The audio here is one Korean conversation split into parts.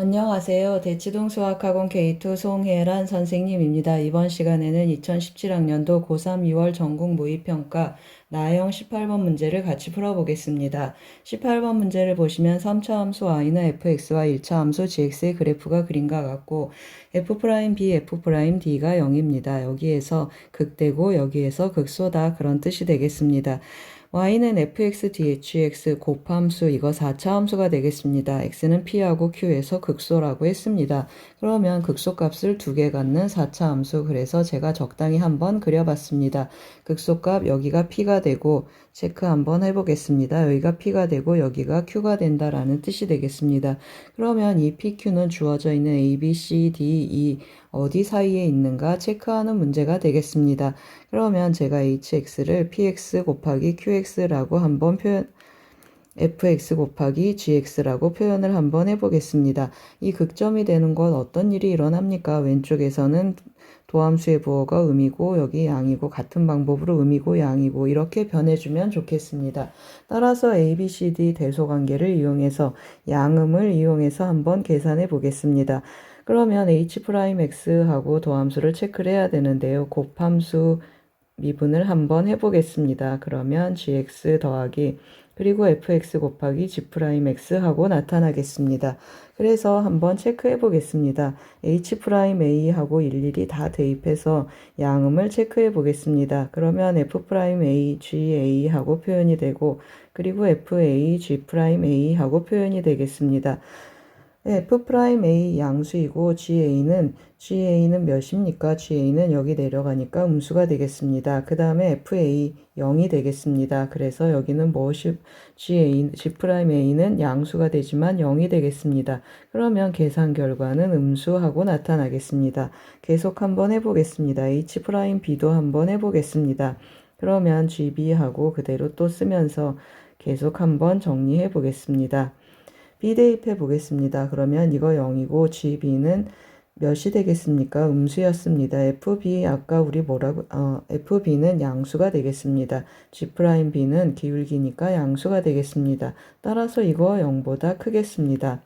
안녕하세요. 대치동 수학학원 K2 송혜란 선생님입니다. 이번 시간에는 2017학년도 고3 2월 전국 모의평가 나형 18번 문제를 같이 풀어보겠습니다. 18번 문제를 보시면 3차 함수 y는 fx와 1차 함수 gx의 그래프가 그림과 같고 f'b, f'd가 0입니다. 여기에서 극대고 여기에서 극소다 그런 뜻이 되겠습니다. Y는 fx, dhx 곱함수 이거 4차 함수가 되겠습니다. x는 p하고 q에서 극소라고 했습니다. 그러면 극소값을 두 개 갖는 4차 함수 그래서 제가 적당히 한번 그려봤습니다. 극소값 여기가 p가 되고 체크 한번 해보겠습니다. 여기가 p가 되고 여기가 q가 된다라는 뜻이 되겠습니다. 그러면 이 pq는 주어져 있는 a, b, c, d, e 어디 사이에 있는가 체크하는 문제가 되겠습니다. 그러면 제가 hx를 px 곱하기 qx라고 한번 표현 fx 곱하기 gx라고 표현을 한번 해보겠습니다. 이 극점이 되는 건 어떤 일이 일어납니까? 왼쪽에서는 도함수의 부호가 음이고 여기 양이고 같은 방법으로 음이고 양이고 이렇게 변해주면 좋겠습니다. 따라서 a, b, c, d 대소관계를 이용해서 양음을 이용해서 한번 계산해 보겠습니다. 그러면 h'x하고 도함수를 체크를 해야 되는데요. 곱함수 미분을 한번 해보겠습니다. 그러면 gx 더하기 그리고 fx 곱하기 g'x 하고 나타나겠습니다. 그래서 한번 체크해 보겠습니다. h'a 하고 일일이 다 대입해서 양음을 체크해 보겠습니다. 그러면 f'a, ga 하고 표현이 되고 그리고 fa, g'a 하고 표현이 되겠습니다. 네, F'A 양수이고 GA는 GA는 몇입니까? GA는 여기 내려가니까 음수가 되겠습니다. 그 다음에 FA 0이 되겠습니다. 그래서 여기는 무엇이 GA, G'A는 양수가 되지만 0이 되겠습니다. 그러면 계산 결과는 음수하고 나타나겠습니다. 계속 한번 해보겠습니다. H'B도 한번 해보겠습니다. 그러면 GB하고 그대로 또 쓰면서 계속 한번 정리해 보겠습니다. B 대입해 보겠습니다. 그러면 이거 0이고 GB는 몇이 되겠습니까? 음수였습니다. FB 아까 우리 뭐라고 어, FB는 양수가 되겠습니다. G'B는 기울기니까 양수가 되겠습니다. 따라서 이거 0보다 크겠습니다.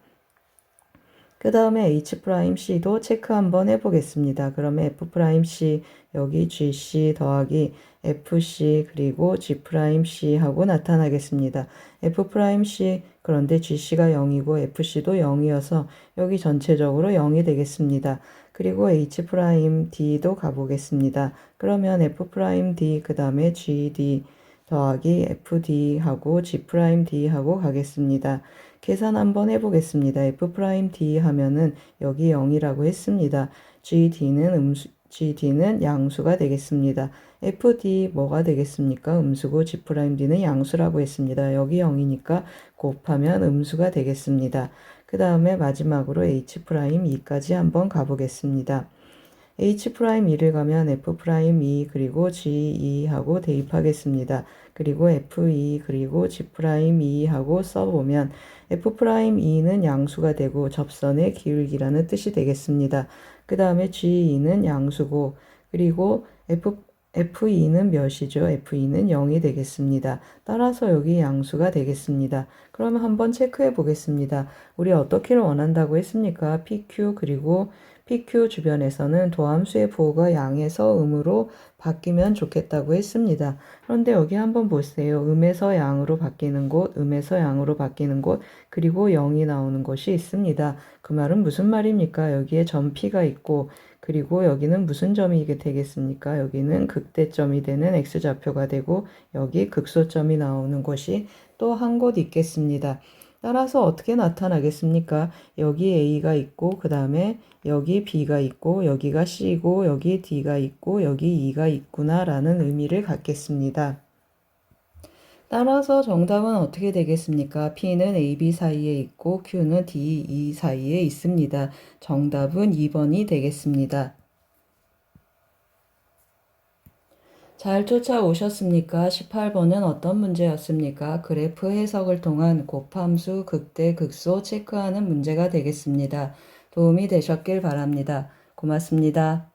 그 다음에 H'C도 체크 한번 해보겠습니다. 그러면 F'C 여기 GC 더하기 FC 그리고 G'C 하고 나타나겠습니다. F'C 그런데 GC가 0이고 FC도 0이어서 여기 전체적으로 0이 되겠습니다. 그리고 H'D도 가보겠습니다. 그러면 F'D 그 다음에 GD 더하기 FD 하고 G'D 하고 가겠습니다. 계산 한번 해보겠습니다. F'D 하면은 여기 0이라고 했습니다. GD는 음수, GD는 양수가 되겠습니다. FD 뭐가 되겠습니까? 음수고 G'D는 양수라고 했습니다. 여기 0이니까 곱하면 음수가 되겠습니다. 그 다음에 마지막으로 H'2까지 한번 가보겠습니다. H'2를 가면 F'2 그리고 G2 하고 대입하겠습니다. 그리고 F2 그리고 G'2 하고 써보면 F'2는 양수가 되고 접선의 기울기라는 뜻이 되겠습니다. 그 다음에 G2는 양수고 그리고 F F2는 몇이죠? F2는 0이 되겠습니다. 따라서 여기 양수가 되겠습니다. 그러면 한번 체크해 보겠습니다. 우리 어떻게를 원한다고 했습니까? PQ 그리고 PQ 주변에서는 도함수의 부호가 양에서 음으로 바뀌면 좋겠다고 했습니다. 그런데 여기 한번 보세요. 음에서 양으로 바뀌는 곳, 음에서 양으로 바뀌는 곳, 그리고 0이 나오는 것이 있습니다. 그 말은 무슨 말입니까? 여기에 점 P가 있고 그리고 여기는 무슨 점이 되겠습니까? 여기는 극대점이 되는 x좌표가 되고 여기 극소점이 나오는 곳이 또 한 곳 있겠습니다. 따라서 어떻게 나타나겠습니까? 여기 A가 있고 그 다음에 여기 B가 있고 여기가 C고 여기 D가 있고 여기 E가 있구나 라는 의미를 갖겠습니다. 따라서 정답은 어떻게 되겠습니까? P는 A, B 사이에 있고 Q는 D, E 사이에 있습니다. 정답은 2번이 되겠습니다. 잘 쫓아오셨습니까? 18번은 어떤 문제였습니까? 그래프 해석을 통한 곱함수, 극대, 극소 체크하는 문제가 되겠습니다. 도움이 되셨길 바랍니다. 고맙습니다.